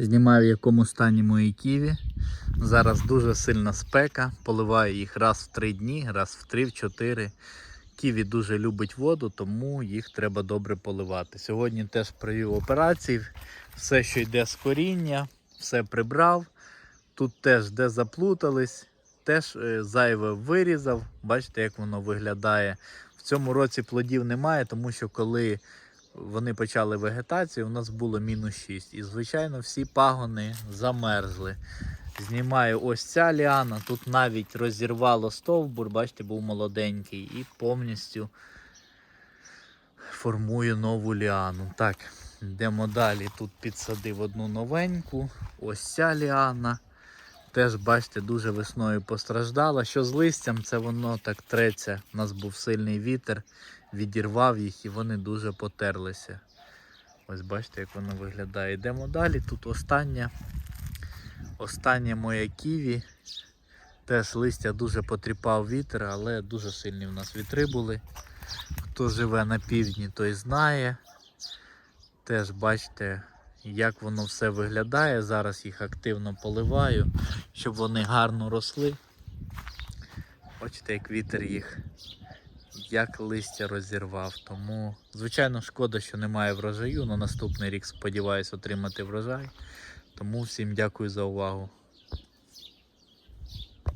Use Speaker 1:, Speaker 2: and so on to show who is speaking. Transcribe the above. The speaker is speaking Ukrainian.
Speaker 1: Знімаю в якому стані мої ківі. Зараз дуже сильна спека. Поливаю їх раз в три дні, раз в три, в чотири. Ківі дуже любить воду, тому їх треба добре поливати. Сьогодні теж провів операції. Все, що йде з коріння, все прибрав. Тут теж де заплутались, теж е, зайве вирізав. Бачите, як воно виглядає. В цьому році плодів немає, тому що коли вони почали вегетацію, у нас було мінус 6. І, звичайно, всі пагони замерзли. Знімаю ось ця ліана. Тут навіть розірвало стовбур, бачите, був молоденький, і повністю формую нову ліану. Так, йдемо далі. Тут підсадив одну новеньку. Ось ця ліана. Теж, бачите, дуже весною постраждала. Що з листям, це воно так треться. У нас був сильний вітер, відірвав їх і вони дуже потерлися. Ось бачите, як воно виглядає. Йдемо далі. Тут остання, остання моя ківі. Теж листя дуже потріпав вітер, але дуже сильні в нас вітри були. Хто живе на півдні, той знає. Теж бачите, як воно все виглядає. Зараз їх активно поливаю, щоб вони гарно росли. Бачите, як вітер їх, як листя розірвав. Тому, звичайно, шкода, що немає врожаю. На наступний рік сподіваюся отримати врожай. Тому всім дякую за увагу.